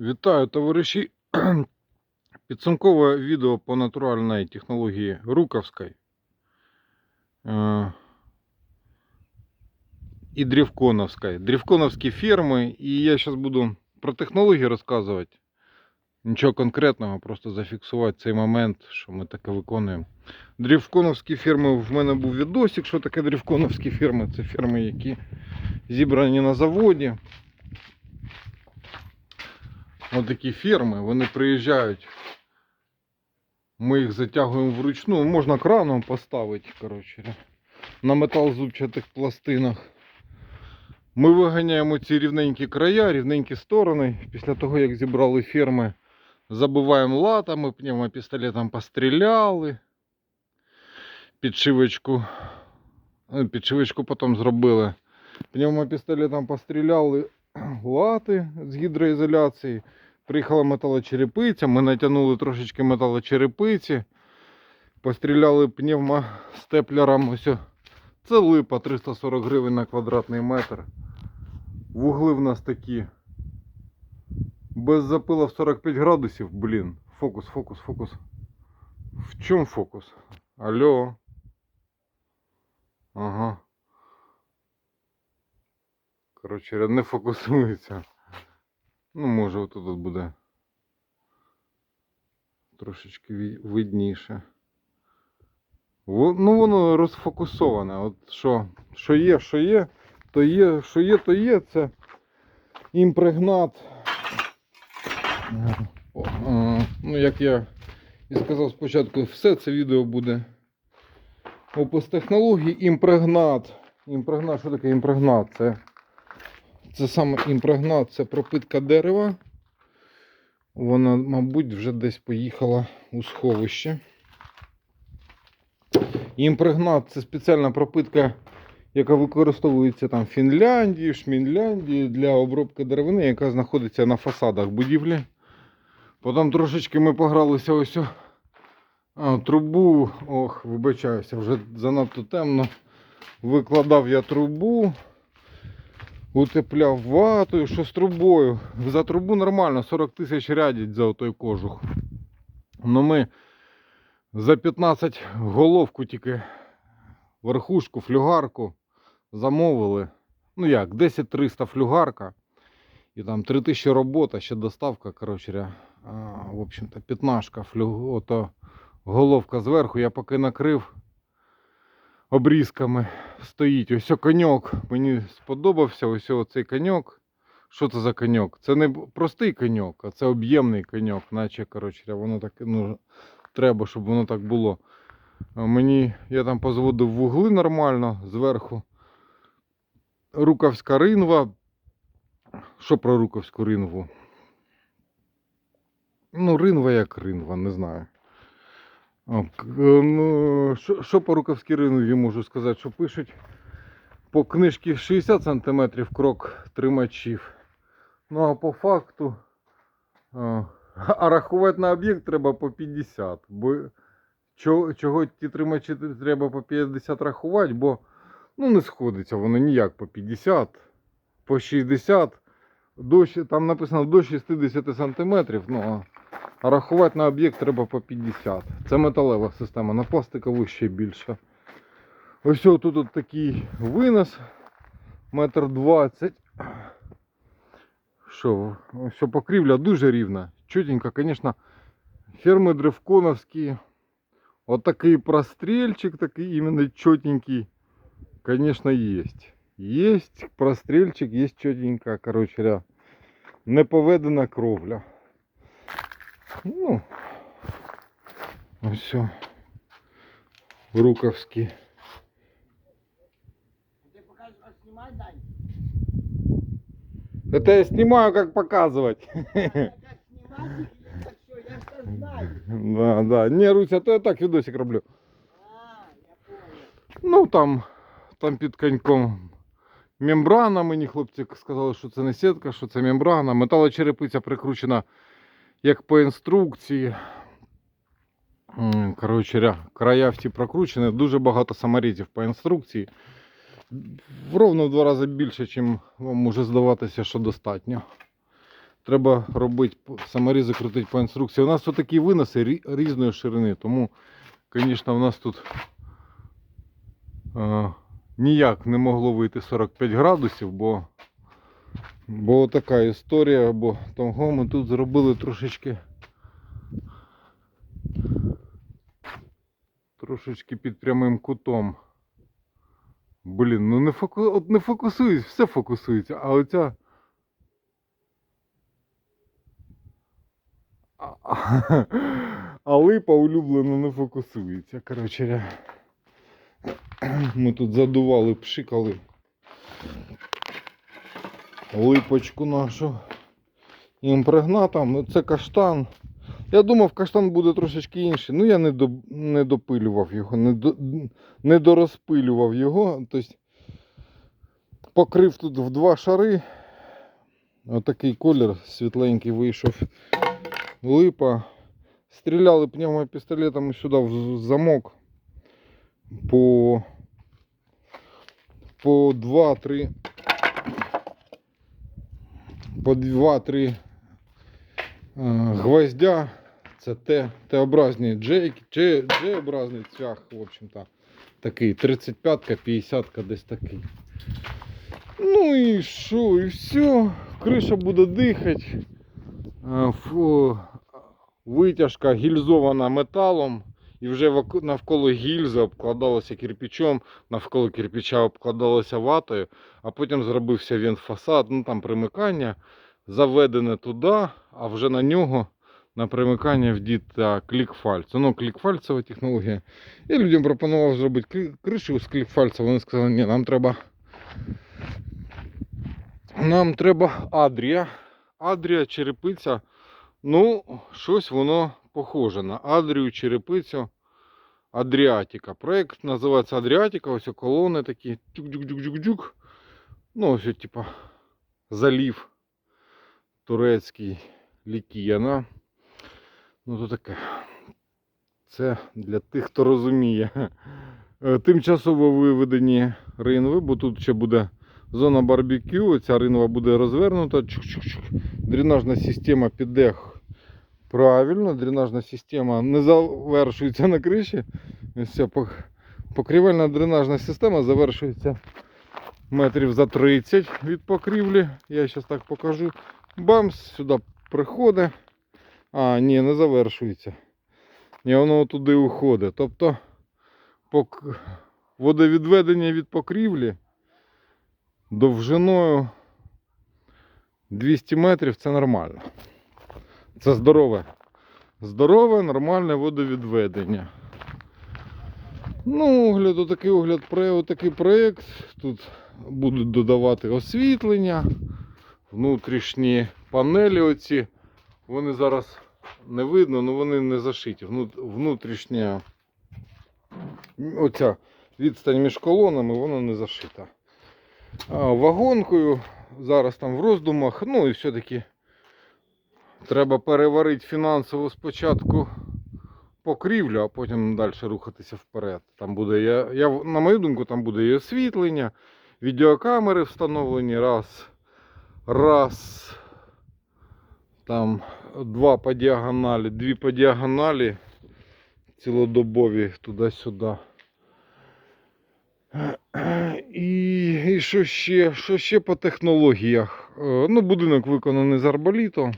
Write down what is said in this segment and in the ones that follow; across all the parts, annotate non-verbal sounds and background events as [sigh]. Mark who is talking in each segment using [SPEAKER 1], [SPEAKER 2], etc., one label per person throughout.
[SPEAKER 1] Вітаю, товариші. [clears throat] Підсумкове відео по натуральній технології Руковської е, і Дрівконовської. Дрівконовські ферми. І я зараз буду про технології розказувати. Нічого конкретного, просто зафіксувати цей момент, що ми таке виконуємо. Дрівконовські ферми в мене був відосик, що таке дрівконовські ферми. Це ферми, які зібрані на заводі. Ось такі ферми, вони приїжджають. Ми їх затягуємо вручну. Можна краном поставити, коротше, на метал зубчатих пластинах. Ми виганяємо ці рівненькі края, рівненькі сторони. Після того, як зібрали ферми, забиваємо латами, пневмопістолетом постріляли. Підшивочку. е, Підшивочку потім зробили. Пневмопістолетом постріляли лати з гідроізоляції. Приїхала металочерепиця, ми натягнули трошечки металочерепиці, постріляли пневмостеплером. Ось. Це липа 340 гривень на квадратний метр. Вугли в нас такі. Без запила в 45 градусів, блін. Фокус, фокус, фокус. В чому фокус? Алло. Ага. Коротше, не фокусується. Ну, може, отут от буде трошечки видніше. Ну, воно розфокусоване. От що, що є, що є, то є, що є, то є. Це імпрегнат. Ну, як я і сказав спочатку, все це відео буде опис технологій. Імпрегнат. Імпрегнат, що таке імпрегнат? Це це саме імпрегнат, це пропитка дерева. Вона, мабуть, вже десь поїхала у сховище. Імпрегнат це спеціальна пропитка, яка використовується там в Фінляндії, Шмінляндії для обробки деревини, яка знаходиться на фасадах будівлі. Потім трошечки ми погралися ось о, трубу. Ох, вибачаюся, вже занадто темно. Викладав я трубу утепляв ватою, що з трубою. За трубу нормально, 40 тисяч рядять за той кожух. Ну ми за 15 головку тільки верхушку, флюгарку замовили. Ну як, 10 300 флюгарка. І там 3000 робота, ще доставка, коротше, в общем-то, п'ятнашка, флю... ото головка зверху, я поки накрив обрізками стоїть. Ось коньок. Мені сподобався ось цей коньок. Що це за коньок? Це не простий коньок, а це об'ємний коньок, наче коротше, воно так ну, треба, щоб воно так було. Мені я там позводив вугли нормально зверху. Рукавська ринва. Що про рукавську ринву? Ну, ринва як ринва, не знаю. Е, ну, що, що по рукавській ринві можу сказати, що пишуть по книжці 60 см крок тримачів. Ну а по факту а, а рахувати на об'єкт треба по 50. Бо чого, чого ті тримачі треба по 50 рахувати, бо ну, не сходиться воно ніяк по 50, по 60. До, там написано до 60 см. Ну, а а рахувати на об'єкт треба по 50. Це металева система, на пластикову ще більше. Ось тут от такий винос. Метр двадцять. Що, ось покрівля дуже рівна. Чотенько, звісно, ферми древконовські. От такий прострільчик, такий іменно чотенький, звісно, є. Є прострільчик, є чотенька, коротше, говоря, не поведена кровля. Ну, ось все. Руковські.
[SPEAKER 2] Ты показываешь, снимать, Дань?
[SPEAKER 1] Это я снимаю, как показывать.
[SPEAKER 2] Как снимать или так что, я все знаю.
[SPEAKER 1] Да, да. Не, Руся, то я так видосик роблю.
[SPEAKER 2] А, я понял.
[SPEAKER 1] Ну там, там під коньком мембрана. Мені хлопці сказали, що це не сітка, що це мембрана. Металочерепиця прикручена як по інструкції. Коротше, края всі прокручені. Дуже багато саморізів по інструкції. Ровно в два рази більше, ніж вам може здаватися, що достатньо. Треба робити саморізи крутити по інструкції. У нас тут такі виноси різної ширини, тому, звісно, в нас тут е, ніяк не могло вийти 45 градусів, бо, бо така історія, бо того ми тут зробили трошечки. Трошечки під прямим кутом. Блін, ну не фоку... от не фокусується, все фокусується, а оця. А, а липа улюблено не фокусується. Коротше, ми тут задували, пшикали липочку нашу імпрегнатом. Ну, Це каштан. Я думав, каштан буде трошечки інший. Ну я не, до, не допилював його, не, до, не дорозпилював його. Тобто покрив тут в два шари. Отакий колір світленький вийшов. Липа. Стріляли пневмопістолетами сюди в замок по, по 2-3 по 2-3 е, гвоздя. Це Т, Т-образні J, J, J-образний цвях, в общем-то. Такий 35-ка, 50-ка, десь такий. Ну і що, і все. Криша буде дихати. Е, фу, Витяжка гільзована металом. І вже навколо гільзи обкладалося кирпичом, навколо кирпича обкладалося ватою, а потім зробився він фасад, ну там примикання, заведене туди, а вже на нього на примикання вдіта клікфальця. Ну, клікфальцева технологія. Я людям пропонував зробити кришу з клікфальця. Вони сказали, ні, нам треба. Нам треба Адрія. Адрія, черепиця. Ну, щось воно похоже на Адрію, черепицю. Адріатика. Проект називається Адріатика. Ось колони такі. Тюк-дюк-дюк-дюк-дюк. Ну, ось, типа, залів турецький лікіяна. Ну, то таке. Це для тих, хто розуміє. Е, Тимчасово виведені ринви, бо тут ще буде зона барбекю. Ця ринва буде розвернута. Дренажна система піде правильно. Дренажна система не завершується на криші. Пок- покрівельна дренажна система завершується метрів за 30 від покрівлі. Я зараз так покажу. Бамс, сюди приходить. А, ні, не завершується. Ні, воно туди уходить. Тобто водовідведення від покрівлі довжиною 200 метрів це нормально. Це здорове. Здорове, нормальне водовідведення. Ну, огляд, отакий огляд, про отакий проєкт. Тут будуть додавати освітлення, внутрішні панелі оці. Вони зараз не видно, але вони не зашиті. Внутрішня оця відстань між колонами, вона не зашита. А, вагонкою зараз там в роздумах. Ну і все-таки треба переварити фінансово спочатку покрівлю, а потім далі рухатися вперед. Там буде, я, я, на мою думку, там буде і освітлення, відеокамери встановлені, раз, раз, там два по діагоналі, дві по діагоналі, цілодобові туди-сюди. І, і що ще? Що ще по технологіях? Е, Ну, будинок виконаний з арболіту,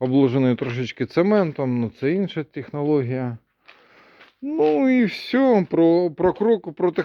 [SPEAKER 1] обложений трошечки цементом, ну це інша технологія. Ну і все. Про, про крок, про